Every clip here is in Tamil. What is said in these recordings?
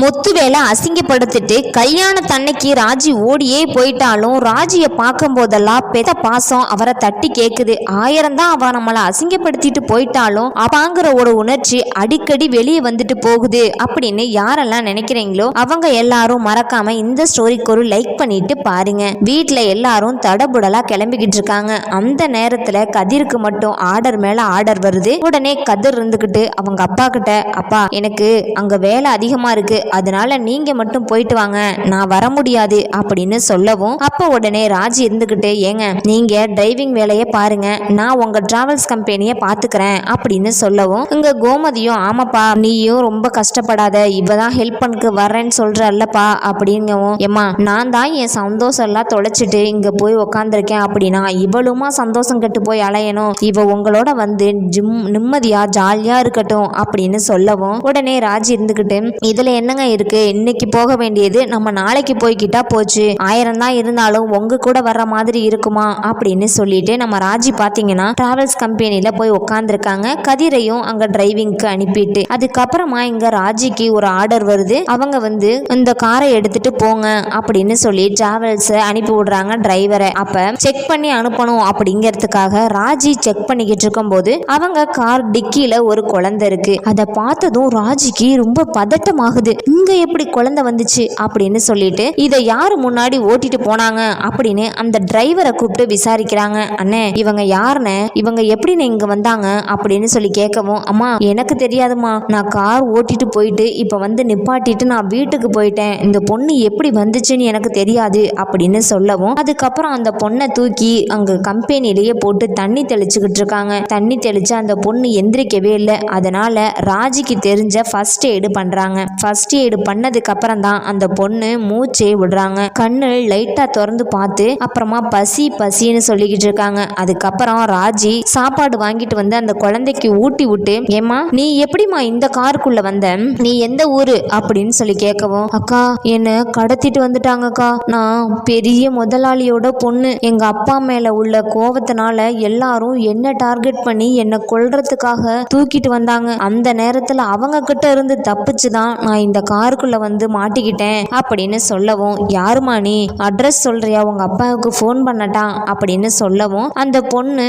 முத்துவேலை அசிங்கப்படுத்திட்டு கல்யாண தன்னைக்கு ராஜி ஓடியே போயிட்டாலும் ராஜியை பார்க்கும் போதெல்லாம் பாசம் அவரை தட்டி கேட்குது ஆயிரம் தான் அவன் நம்மளை அசிங்கப்படுத்திட்டு போயிட்டாலும் அப்பாங்கிற ஒரு உணர்ச்சி அடிக்கடி வெளியே வந்துட்டு போகுது அப்படின்னு யாரெல்லாம் நினைக்கிறீங்களோ அவங்க எல்லாரும் மறக்காம இந்த ஸ்டோரிக்கு ஒரு லைக் பண்ணிட்டு பாருங்க. வீட்டில் எல்லாரும் தடபுடலா கிளம்பிக்கிட்டு இருக்காங்க. அந்த நேரத்துல கதிருக்கு மட்டும் ஆர்டர் மேல ஆர்டர் வருது. உடனே கதிர் இருந்துகிட்டு அவங்க அப்பா கிட்ட அப்பா எனக்கு அங்க வேலை அதிகமா இருக்கு. அதனால நீங்க மட்டும் போயிட்டு வாங்க. நான் வர முடியாது அப்படின்னு சொல்லவும் அப்ப உடனே ராஜி இருந்துகிட்டு ஏங்க நீங்க டிரைவிங் வேலையை பாருங்க. நான் உங்க டிராவல்ஸ் கம்பெனியை பாத்துக்கிறேன். அப்படின்னு சொல்லவும் இங்க கோமதியும் ஆமாப்பா நீயும் ரொம்ப கஷ்டப்படாத. இவதான் ஹெல்ப் பண்ணக்கு வரேன்னு சொல்றல்லப்பா. அப்படிங்கவும் ஏம்மா நான் தான் என் சந்தோஷம் எல்லாம் தொலைச்சிட்டு இங்க போய் உக்காந்துருக்கேன் அப்படின்னா இவளுமா சந்தோஷம் கெட்டு போய் அலையணும். இவ உங்களோட வந்து ஜிம் நிம்மதியா ஜாலியா இருக்கட்டும். அப்படின்னு சொல்லவும் உடனே ராஜி இருந்துகிட்டு இதுல என்னங்க இருக்கு? இன்னைக்கு போக வேண்டியது நம்ம நாளைக்கு போய்கிட்டா போச்சு. ஆயிரம் தான் இருந்தாலும் உங்க கூட வர்ற மாதிரி இருக்குமா? அப்படின்னு சொல்லிட்டு நம்ம ராஜி பாத்தீங்கன்னா டிராவல்ஸ் கம்பெனில போய் உட்காந்துருக்காங்க கதிரையும் அங்க டிரைவிங்க்கு அனுப்பிட்டு. அதுக்கப்புறமா இங்க ராஜிக்கு ஒரு ஆர்டர் வருது. அவங்க வந்து இந்த காரை எடுத்துட்டு போங்க அப்படின்னு சொல்லி டிராவல்ஸ் அனுப்பி விடுறாங்க டிரைவரை அப்ப செக் பண்ணி அனுப்பணும் அப்படிங்கிறதுக்காக ராஜி செக் பண்ணிக்கிட்டு இருக்கும்போது அவங்க கார் டிக்கியில ஒரு குழந்தை இருக்கு. அதை பார்த்ததும் ராஜிக்கு ரொம்ப பதட்டமாகுது. இங்கே எப்படி குழந்தை வந்துச்சு அப்படின்னு சொல்லிட்டு இதை யார் முன்னாடி ஓட்டிட்டு போனாங்க அப்படின்னு அந்த டிரைவரை கூப்பிட்டு விசாரிக்கிறாங்க. அண்ணே இவங்க யாருன்னு இவங்க எப்படின்னு இங்கே வந்தாங்க அப்படின்னு சொல்லி கேட்கவும் அம்மா எனக்கு தெரியாதும்மா. நான் கார் ஓட்டிட்டு போயிட்டு இப்போ வந்து நிப்பாட்டிட்டு நான் வீட்டுக்கு போயிட்டேன். இந்த பொண்ணு எப்படி வந்துச்சுன்னு எனக்கு தெரியாது அப்படின்னு சொல்லவும் அதுக்கப்புறம் அந்த பொண்ணை தூக்கி அங்க கம்பெனிலேயே போட்டு தண்ணி தெளிச்சுக்கிட்டு இருக்காங்க. தண்ணி தெளிச்சு அந்த பொண்ணு எந்திரிக்கவே இல்லை. அதனால ராஜிக்கு தெரிஞ்ச ஃபர்ஸ்ட் எய்டு பண்றாங்க. ஃபர்ஸ்ட் எய்டு பண்ணதுக்கு அப்புறம் தான் அந்த பொண்ணு மூச்சே விடுறாங்க. கண்ணு லைட்டா திறந்து பார்த்து அப்புறமா பசி பசின்னு சொல்லிக்கிட்டு இருக்காங்க. அதுக்கப்புறம் ராஜி சாப்பாடு வாங்கிட்டு வந்து அந்த குழந்தைக்கு ஊட்டி விட்டு ஏமா நீ எப்படிம்மா இந்த காருக்குள்ள வந்த? நீ எந்த ஊரு? அப்படின்னு சொல்லி கேட்கவும் அக்கா என்ன கடத்திட்டு வந்துட்டாங்கக்கா. நான் பெரிய முதலாளியோட பொண்ணு. எங்க அப்பா மேல உள்ள கோபத்தினால எல்லாரும் என்ன டார்கெட் பண்ணி என்னை கொல்றதுக்காக தூக்கிட்டு வந்தாங்க. அந்த நேரத்துல அவங்க கிட்ட இருந்து தப்பிச்சு தான் நான் இந்த காருக்குள்ள வந்து மாட்டிக்கிட்டேன் அப்படின்னு சொல்லவும் யாருமா நீ? அட்ரஸ் சொல்றியா? உங்க அப்பாவுக்கு ஃபோன் பண்ணட்டான் அப்படின்னு சொல்லவும் அந்த பொண்ணு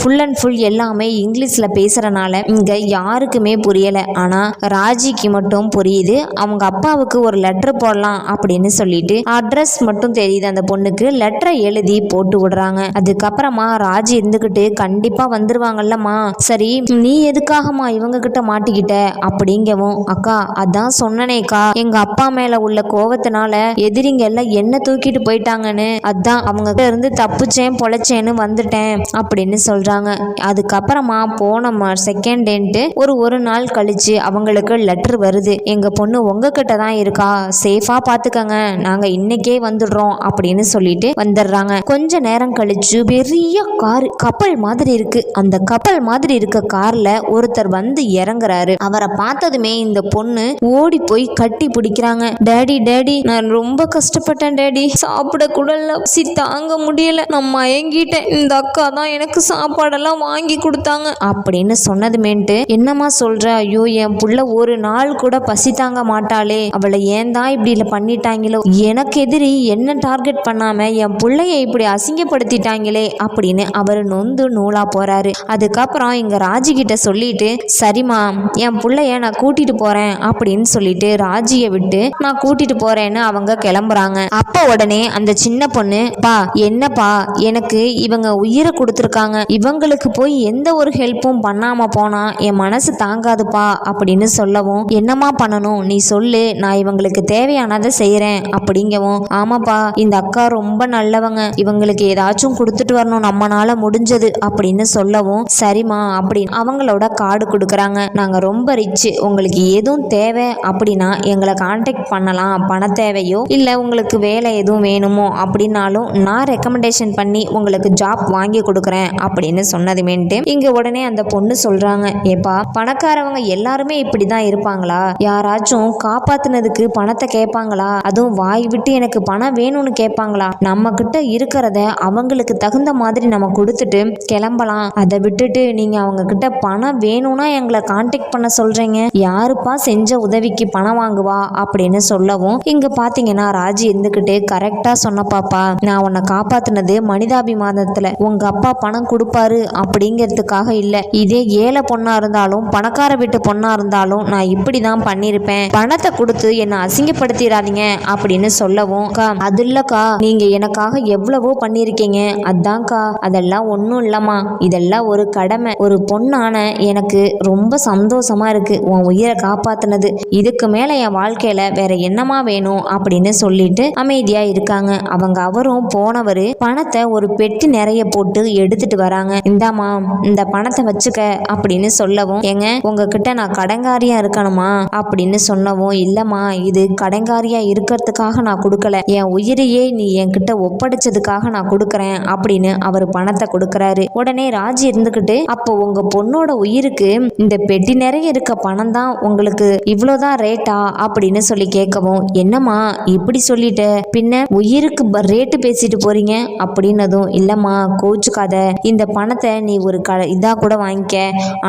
ஃபுல் அண்ட் ஃபுல் எல்லாமே இங்கிலீஷ்ல பேசுறனால இங்க யாருக்குமே புரியல. ஆனா ராஜிக்கு மட்டும் புரியுது அவங்க அப்பாவுக்கு ஒரு லெட்டர் போடலாம் அப்படின்னு சொல்லிட்டு அட்ரஸ் மட்டும் தெரியுது அந்த பொண்ணுக்கு. லெட்டரை எழுதி போட்டு விடுறாங்க. அதுக்கப்புறமா ராஜி இருந்துகிட்டு கண்டிப்பா வந்துருவாங்கல்லம்மா. சரி நீ எதுக்காகம்மா இவங்க கிட்ட மாட்டிக்கிட்ட? அப்படிங்கவும் அக்கா அதான் சொன்னனேக்கா எங்க அப்பா மேல உள்ள கோவத்தினால எதிரிங்க எல்லாம் என்ன தூக்கிட்டு போயிட்டாங்கன்னு அதான் அவங்க கிட்ட இருந்து தப்பிச்சேன் பொழைச்சேன்னு வந்துட்டேன் அப்படின்னு சொல்றாங்க. அதுக்கப்புறமா போன செகண்ட் டேன்ட்டு ஒரு ஒரு நாள் கழிச்சு அவங்களுக்கு லெட்டர் வருது. எங்க பொண்ணு உங்ககிட்ட தான் இருக்கா? சேஃபா பாத்துக்கங்க நாங்க இன்னைக்கே வந்துடுறோம் அப்படின்னு சொல்லிட்டு வந்துடுறாங்க. கொஞ்ச நேரம் கழிச்சு பெரிய கார் கப்பல் மாதிரி இருக்கு. அந்த கப்பல் மாதிரி இருக்க கார்ல ஒருத்தர் வந்து இறங்குறாரு. அவரை பார்த்ததுமே இந்த பொண்ணு ஓடி போய் கட்டி பிடிக்கிறாங்க. டேடி டேடி நான் ரொம்ப கஷ்டப்பட்டேன் டேடி சாப்பிட கூட சி தாங்க முடியல. நான் மயங்கிட்டேன். இந்த அக்கா தான் எனக்கு சாப்பாடெல்லாம் வாங்கி கொடுத்தாங்க. அப்படின்னு சொன்னதுமேன்ட்டு என்னம்மா சொல்ற? ஐயோ என் புள்ள ஒரு நாள் கூட பசி தாங்க மாட்டாளே. அவளை ஏன் தான் இப்படி இல்ல பண்ணிட்டாங்களோ? எனக்கு எதிரி என்ன டார்கெட் பண்ணாம என் புள்ளைய இப்படி அசிங்கப்படுத்திட்டாங்களே? அப்படின்னு அவர் நொந்து நூலா போறாரு. அதுக்கப்புறம் இங்க ராஜி கிட்ட சொல்லிட்டு சரிம்மா என் புள்ளைய நான் கூட்டிட்டு போறேன். அப்படின்னு சொல்லிட்டு ராஜியை விட்டு நான் கூட்டிட்டு போறேன்னு அவங்க கிளம்புறாங்க. அப்ப உடனே அந்த சின்ன பொண்ணு பா என்னப்பா? எனக்கு இவங்க உயிரை கொடுத்துருக்காங்க. இவங்களுக்கு போய் எந்த ஒரு ஹெல்ப்பும் பண்ணாம போனா என் மனசு தாங்காதுப்பா அப்படின்னு சொல்லவும் என்னம்மா பண்ணணும்? நீ சொல்லு. நான் இவங்களுக்கு தேவையானதை செய்யறேன் அப்படிங்கவும் ஆமாப்பா இந்த அக்கா ரொம்ப நல்லவங்க. இவங்களுக்கு ஏதாச்சும் கொடுத்துட்டு வரணும். நம்மனால முடிஞ்சது அப்படின்னு சொல்லவும் சரிம்மா அப்படின்னு அவங்களோட கார்டு கொடுக்குறாங்க. நாங்க ரொம்ப ரிச் உங்களுக்கு எதுவும் தேவை அப்படின்னா எங்களை காண்டாக்ட் பண்ணலாம். பண தேவையோ இல்லை உங்களுக்கு வேலை எதுவும் வேணுமோ அப்படின்னாலும் நான் ரெக்கமெண்டேஷன் பண்ணி உங்களுக்கு ஜாப் வாங்கி கொடுக்குறேன் அப்படின்னு சொன்னதுமேன்ட்டு இங்க உடனே அந்த பொண்ணு சொல்றாங்க. ஏப்பா பணக்காரவங்க எல்லாருமே இப்படிதான் இருப்பாங்களா? யாராச்சும் காப்பாத்துனதுக்கு பணத்தை கேட்பாங்களா? அதுவும் வாய் விட்டு எனக்கு பணம் வேணும்னு கேட்பாங்களா? நம்ம கிட்ட இருக்கிறத அவங்களுக்கு தகுந்த மாதிரி நம்ம கொடுத்துட்டு கிளம்பலாம். அதை விட்டுட்டு நீங்க அவங்க கிட்ட பணம் வேணும்னா எங்களை காண்டாக்ட் பண்ண சொல்றீங்க. யாருப்பா செஞ்ச உதவிக்கு பணம் வாங்குவா அப்படின்னு சொல்லவும் இங்க பாத்தீங்கன்னா ராஜி இருந்துகிட்டு கரெக்டா சொன்ன பாப்பா நான் உன்னை காப்பாத்தினது மனிதாபிமானத்துல. உங்க அப்பா பணம் கொடுப்பாரு அப்படிங்கிறதுக்காக இல்ல. இதே ஏழை பொண்ணா இருந்தாலும் பணக்கார வீட்டு பொண்ணா இருந்தாலும் நான் இப்படிதான் பண்ணிருப்பேன். பணத்தை கொடுத்து என்னை அசிங்கப்படுத்திடாதீங்க அப்படின்னு சொல்லவும் அது இல்லக்கா. நீங்க எனக்காக எவ்வளவோ பண்ணிருக்கீங்க. அதான்க்கா. அதெல்லாம் ஒன்றும் இல்லம்மா. இதெல்லாம் ஒரு கடமை. ஒரு பொண்ணான எனக்கு ரொம்ப சந்தோஷமா இருக்கு. உன் உயிரை காப்பாத்தினது. இதுக்கு மேல என் வாழ்க்கையில வேற என்னமா வேணும் அப்படின்னு சொல்லிட்டு அமைதியா இருக்காங்க. அவங்க அவரும் போனவர் பணத்தை ஒரு பெட்டி நிறைய போட்டு எடுத்துட்டு வராங்க. இந்தாம்மா இந்த பணத்தை வச்சுக்க அப்படின்னு சொல்லவும் ஏங்க உங்ககிட்ட நான் கடங்காரியா இருக்கணுமா அப்படின்னு சொன்னவும் இல்லம்மா இது கடங்காரியா இருக்கிறதுக்காக நான் கொடுக்கல. என் உயிரையே நீ என்கிட்ட ஒப்படைச்சதுக்காக நான் கொடுக்கறேன் அப்படின்னு அவர் பணத்தை கொடுக்கறாரு. உடனே ராஜி இருந்துகிட்டு அப்போ உங்க பொண்ணோட உயிருக்கு இந்த பெட்டி நிறைய இருக்க பணம் தான் உங்களுக்கு இவ்வளோதான் ரேட்டா அப்படின்னு சொல்லி கேட்கவும் என்னம்மா இப்படி சொல்லிட்ட? பின்ன உயிருக்கு ரேட்டு பேசிட்டு போறீங்க? அப்படின்னதும் இல்லம்மா கோச்சுக்காத. இந்த பணத்தை நீ ஒரு க இதாக கூட வாங்கிக்க.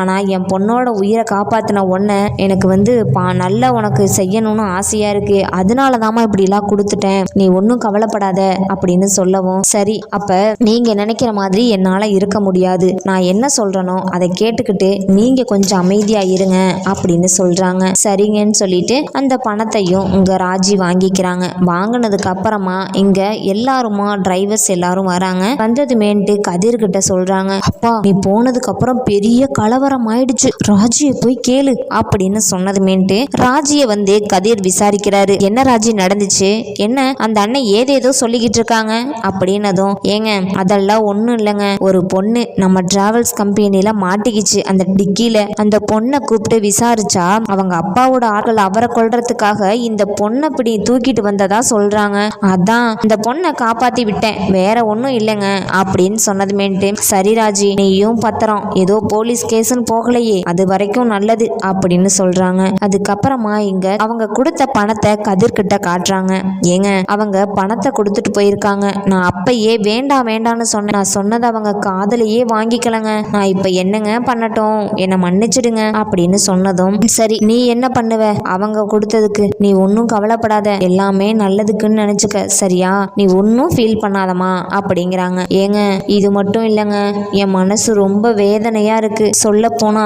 ஆனா என் பொண்ணோட உயிரை காப்பாத்தின உன்னை எனக்கு வந்து பா நல்லா உனக்கு செய்யணும்னு ஆசையா இருக்கு. அதனால தாம்மா இப்படிலாம் கொடுத்துட்டேன். நீ ஒன்றும் கவலைப்படாத அப்படின்னு சொல்லவும் சரி அப்ப நீங்க நினைக்கிற மாதிரி என்னால இருக்க முடியாது. நான் என்ன சொல்கிறேனோ அதை கேட்டுக்கிட்டு நீங்க கொஞ்சம் அமைதியா இருங்க அப்படின்னு சொல்றாங்க. சரிங்கன்னு சொல்லி சொல்லிட்டு அந்த பணத்தையும் இங்க ராஜி வாங்கிக்கிறாங்க. வாங்கினதுக்கு அப்புறமா இங்க எல்லாருமா டிரைவர்ஸ் எல்லாரும் வராங்க. வந்ததுமேன்ட்டு கதிர்கிட்ட சொல்றாங்க அப்பா நீ போனதுக்கு அப்புறம் பெரிய கலவரம் ஆயிடுச்சு. ராஜியை போய் கேளு. அப்படின்னு சொன்னதுமேன்ட்டு ராஜியை வந்து கதிர் விசாரிக்கிறாரு என்ன ராஜி நடந்துச்சு? என்ன அந்த அண்ணன் ஏதேதோ சொல்லிக்கிட்டு இருக்காங்க? அப்படின்னதும் ஏங்க அதெல்லாம் ஒன்றும் இல்லைங்க. ஒரு பொண்ணு நம்ம டிராவல்ஸ் கம்பெனியில மாட்டிக்கிச்சு. அந்த டிக்கில அந்த பொண்ணை கூப்பிட்டு விசாரிச்சா அவங்க அப்பாவோட ஆட்கள் அவரை கொள்றதுக்காக இந்த பொண்ணை இப்படி தூக்கிட்டு வந்ததா சொல்றாங்க. அதான் இந்த பொண்ணை காப்பாத்தி விட்டேன் வேற ஒன்றும் இல்லைங்க அப்படின்னு சொன்னதுமேன்ட்டு சரி ராஜி நீயும் பத்திரம் ஏதோ போலீஸ் கேஸ்ன்னு போகலையே அது வரைக்கும் நல்லது அப்படின்னு சொல்றாங்க. அதுக்கப்புறமா இங்க அவங்க கொடுத்த பணத்தை கதிர்கிட்ட காட்டுறாங்க. ஏங்க அவங்க பணத்தை கொடுத்துட்டு போயிருக்காங்க. நான் அப்பயே வேண்டாம் வேண்டாம்னு சொன்னேன் நான் சொன்னதை அவங்க காதலையே வாங்கிக்கலங்க. நான் இப்ப என்னங்க பண்ணட்டும் என்னை மன்னிச்சிடுங்க அப்படின்னு சொன்னதும் சரி நீ என்ன பண்ணுவ? அவங்க கொடுத்ததுக்கு நீ ஒன்றும் கவலைப்படாத. எல்லாமே நல்லதுக்குன்னு நினைச்சுக்க சரியா? நீ ஒன்றும் ஃபீல் பண்ணாதம்மா அப்படிங்கிறாங்க. ஏங்க இது மட்டும் இல்லைங்க. என் மனசு ரொம்ப வேதனையா இருக்கு. சொல்ல போனா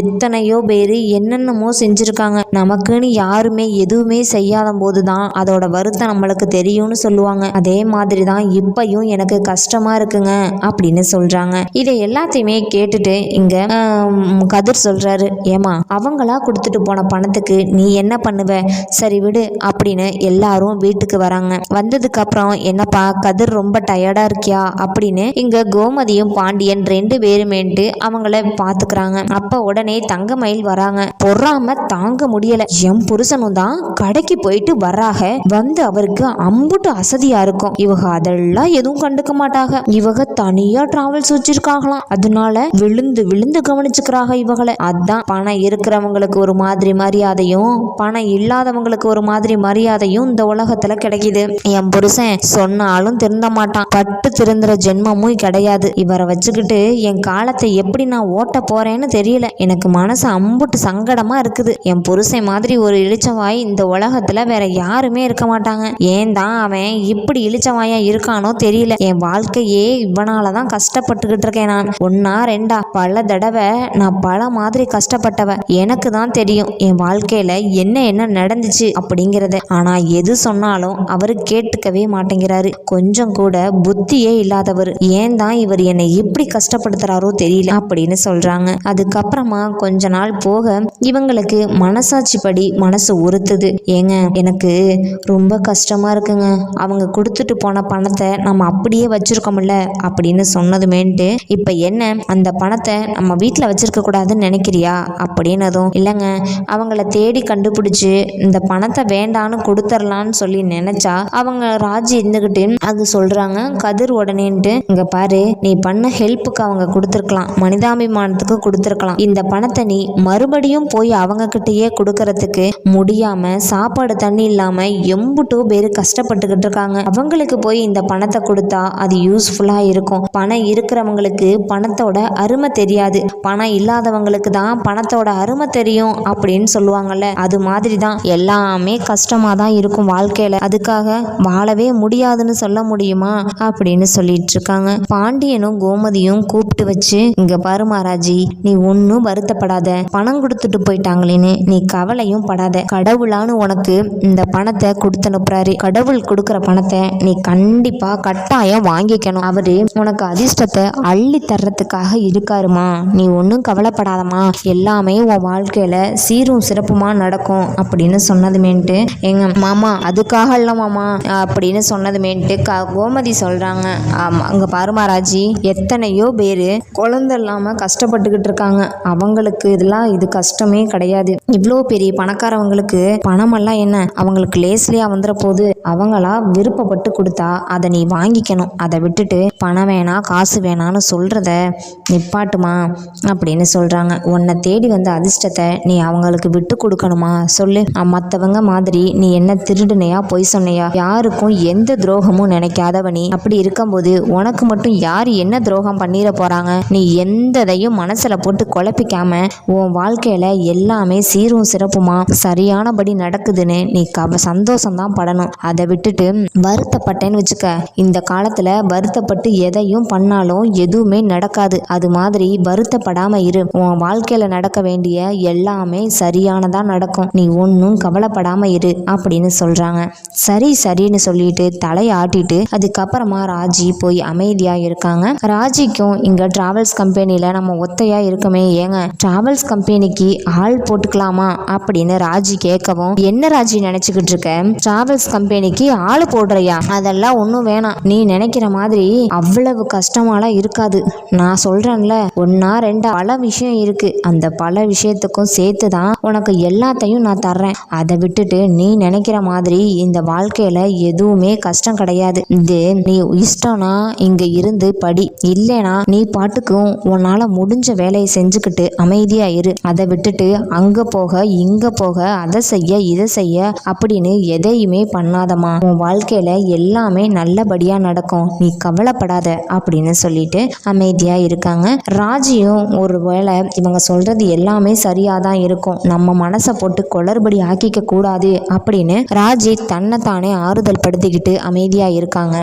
எத்தனையோ பேர் என்னென்னமோ செஞ்சிருக்காங்க. நமக்குன்னு யாருமே எதுவுமே செய்யாத போது தான் அதோட வருத்தம் நம்மளுக்கு தெரியும்னு சொல்லுவாங்க. அதே மாதிரி தான் இப்பயும் எனக்கு கஷ்டமா இருக்குங்க அப்படின்னு சொல்றாங்க. இதை எல்லாத்தையுமே கேட்டுட்டு இங்க கதிர் சொல்றாரு. ஏமா அவங்களா கொடுத்துட்டு போன பணத்துக்கு நீ நீ என்ன பண்ணுவ? சரி விடு அப்படின்னு எல்லாரும் வீட்டுக்கு வராங்க. வந்ததுக்கு அப்புறம் என்னப்பா கதிர் ரொம்ப டயர்டா இருக்கியா? அப்படின்னு இங்க கோமதியும் பாண்டியன் ரெண்டு பேருமேன்ட்டு அவங்கள பாத்துக்கிறாங்க. அப்ப உடனே தங்கமயில் வராங்க. பொறாம தாங்க முடியல. என் புருஷனும் தான் கடைக்கு போயிட்டு வராக வந்து அவருக்கு அம்புட்டு அசதியா இருக்கும். இவங்க அதெல்லாம் எதுவும் கண்டுக்க மாட்டாங்க இவங்க தனியா டிராவல்ஸ் வச்சிருக்காங்களாம் அதனால விழுந்து விழுந்து கவனிச்சுக்கிறாங்க இவங்களை அதான் பணம் இருக்கிறவங்களுக்கு ஒரு மாதிரி மரியாதையும் பணம் இல்லாதவங்களுக்கு ஒரு மாதிரி மரியாதையும் இந்த உலகத்துல கிடைக்குது. என் புருஷன் சொன்னாலும் திருந்த மாட்டான். பட்டு திருந்துற ஜென்மமும் கிடையாது. இவரை வச்சுக்கிட்டு என் காலத்தை எப்படி நான் ஓட்ட போறேன்னு தெரியல. எனக்கு மனசு அம்புட்டு சங்கடமா இருக்குது. என் புருஷன் மாதிரி ஒரு இழிச்சவாய் இந்த உலகத்துல வேற யாருமே இருக்க மாட்டாங்க. ஏன் தான் அவன் இப்படி இழிச்சவாயா இருக்கானோ தெரியல. என் வாழ்க்கையே இவனால தான் கஷ்டப்பட்டுக்கிட்டு இருக்கேன் நான். ஒன்னா ரெண்டா? பல தடவை நான் பல மாதிரி கஷ்டப்பட்டவ எனக்கு தான் தெரியும். என் வாழ்க்கையில என்ன என்ன நடந்துச்சு அப்படிங்கறத. ஆனா எது சொன்னாலும் அவரு கேட்டுக்கவே மாட்டேங்கிறாரு. கொஞ்சம் கூட புத்தியே இல்லாதவர். ஏன் தான் இவர் என்னை இப்படி கஷ்டப்படுத்துறாரோ தெரியல அப்படின்னு சொல்றாங்க. அதுக்கப்புறமா கொஞ்ச நாள் போக இவங்களுக்கு மனசாட்சி படி மனசு உறுத்துது. ஏங்க எனக்கு ரொம்ப கஷ்டமா இருக்குங்க. அவங்க கொடுத்துட்டு போன பணத்தை நம்ம அப்படியே வச்சிருக்கோம்ல அப்படின்னு சொன்னதுமேன்ட்டு இப்ப என்ன? அந்த பணத்தை நம்ம வீட்டில் வச்சிருக்க கூடாதுன்னு நினைக்கிறியா? அப்படின்னதும் இல்லைங்க அவங்கள தேடி கண்டுபிடிச்சு இந்த பணத்தை வேண்டான்னு கொடுத்துர்லான்னு சொல்லி நினைச்சா அவங்க ராஜி இருந்துகிட்டு அது சொல்றாங்க. கதிர் உடனேன்ட்டு இங்க பாரு நீ பண்ண ஹெல்ப்புக்கு அவங்க கொடுத்துருக்கலாம். மனிதாபிமானத்துக்கு கொடுத்துருக்கலாம். இந்த பணத்தை நீ மறுபடியும் போய் அவங்க கிட்டயே கொடுக்கறதுக்கு முடியாம சாப்பாடு தண்ணி இல்லாம எம்புட்டோ பேர் கஷ்டப்பட்டுக்கிட்டு இருக்காங்க. அவங்களுக்கு போய் இந்த பணத்தை கொடுத்தா அது யூஸ்ஃபுல்லா இருக்கும். பணம் இருக்கிறவங்களுக்கு பணத்தோட அருமை தெரியாது. பணம் இல்லாதவங்களுக்கு தான் பணத்தோட அருமை தெரியும் அப்படின்னு சொல்லுவாங்கல்ல. அது மாதிரி தான் எல்லாமே கஷ்டமாக தான் இருக்கும் வாழ்க்கையில். அதுக்காக வாழவே முடியாதுன்னு சொல்ல முடியுமா? அப்படின்னு சொல்லிட்டு இருக்காங்க பாண்டியனும் கோமதியும் கூப்பிட்டு வச்சு இங்க பாரு மகாராஜி நீ ஒன்றும் வருத்தப்படாத. பணம் கொடுத்துட்டு போயிட்டாங்களேன்னு. நீ கவலையும் படாத. கடவுளான்னு உனக்கு இந்த பணத்தை கொடுத்து அனுப்புறாரு. கடவுள் கொடுக்குற பணத்தை நீ கண்டிப்பா கட்டாயம் வாங்கிக்கணும். அவரு உனக்கு அதிர்ஷ்டத்தை அள்ளி தர்றதுக்காக இருக்காருமா? நீ ஒன்றும் கவலைப்படாதம்மா. எல்லாமே உன் வாழ்க்கையில சீரும் சிறப்புமா நடக்கும் அப்படின்னு சொன்னதுமேன்ட்டு. எங்க மாமா அதுக்காக இல்லை மாமா அப்படின்னு சொன்னதுமேன்ட்டு க கோமதி சொல்றாங்க. ஆமா அங்க பாருமாராஜி எத்தனையோ பேர் குழந்தை இல்லாம கஷ்டப்பட்டுக்கிட்டு இருக்காங்க. அவங்களுக்கு இதெல்லாம் இது கஷ்டமே கிடையாது. இவ்வளோ பெரிய பணக்காரவங்களுக்கு பணமெல்லாம் என்ன? அவங்களுக்கு லேஸ்லியா வந்துட போகுது அவங்களா விருப்பப்பட்டு கொடுத்தா அதை நீ வாங்கிக்கணும். அதை விட்டுட்டு பணம் வேணாம் காசு வேணான்னு சொல்றத நிப்பாட்டுமா? அப்படின்னு சொல்றாங்க. உன்னை தேடி வந்த அதிர்ஷ்டத்தை நீ அவங்களுக்கு விட்டு கொடுக்கணும். சொல்லு. மற்றவங்க மாதிரி நீ என்ன திருடுனையா பொய் சொன்னையா? யாருக்கும் எந்த துரோகமும் நினைக்காதவ நீ அப்படி இருக்கும்போது உனக்கு மட்டும் யார் என்ன துரோகம் பண்ணிட போறாங்க? நீ எந்ததையும் மனசுல போட்டு குழப்பிக்காம உன் வாழ்க்கையில எல்லாமே சீரும் சிறப்புமா? சரியானபடி நடக்குதுன்னு நீ கவ சந்தோஷம்தான் படணும். அதை விட்டுட்டு வருத்தப்பட்டேன்னு வச்சுக்க. இந்த காலத்துல வருத்தப்பட்டு எதையும் பண்ணாலும் எதுவுமே நடக்காது. அது மாதிரி வருத்தப்படாம இரு. உன் வாழ்க்கையில நடக்க வேண்டிய எல்லாமே சரியானதா நடக்கும். நீ ஒன்றும் கவலைப்படாம இரு அப்படின்னு சொல்றாங்க. சரி சரின்னு சொல்லிட்டு தலையாட்டிட்டு அதுக்கப்புறமா ராஜி போய் அமைதியா இருக்காங்க. ராஜிக்கும் இங்க டிராவல்ஸ் கம்பெனில நம்ம ஒத்தையா இருக்கமே ஏங்க? டிராவல்ஸ் கம்பெனிக்கு ஆள் போட்டுக்கலாமா அப்படின்னு ராஜி கேட்கவும் என்ன ராஜி நினைச்சுக்கிட்டு இருக்க? டிராவல்ஸ் கம்பெனிக்கு ஆள் போடுறியா? அதெல்லாம் ஒன்றும் வேணாம். நீ நினைக்கிற மாதிரி அவ்வளவு கஷ்டமாலாம் இருக்காது. நான் சொல்றேன்ல ஒன்னா ரெண்டா பல விஷயம் இருக்கு. அந்த பல விஷயத்துக்கும் சேர்த்து தான் உனக்கு எல்லாத்தையும் நான் தர்றேன். அதை விட்டுட்டு நீ நினைக்கிற மாதிரி இந்த வாழ்க்கையில எதுவுமே கஷ்டம் கிடையாது. இது நீ இஷ்டம்னா இங்க இருந்து படி. இல்லைனா நீ பாட்டுக்கும் உன்னால முடிஞ்ச வேலையை செஞ்சுக்கிட்டு அமைதியா இரு. அதை விட்டுட்டு அங்க போக இங்க போக அதை செய்ய இதை செய்ய அப்படின்னு எதையுமே பண்ணாதம்மா. உன் வாழ்க்கையில எல்லாமே நல்லபடியா நடக்கும். நீ கவலைப்படாத அப்படின்னு சொல்லிட்டு அமைதியா இருக்காங்க. ராஜியும் ஒரு வேளை இவங்க சொல்றது எல்லாமே சரியாக தான் இருக்கும். நம்ம மனசை போட்டு குளறுபடி ஆக்கிக்க கூடாது அப்படின்னு ராஜி தன்னைத்தானே ஆறுதல் படுத்திக்கிட்டு அமைதியாக இருக்காங்க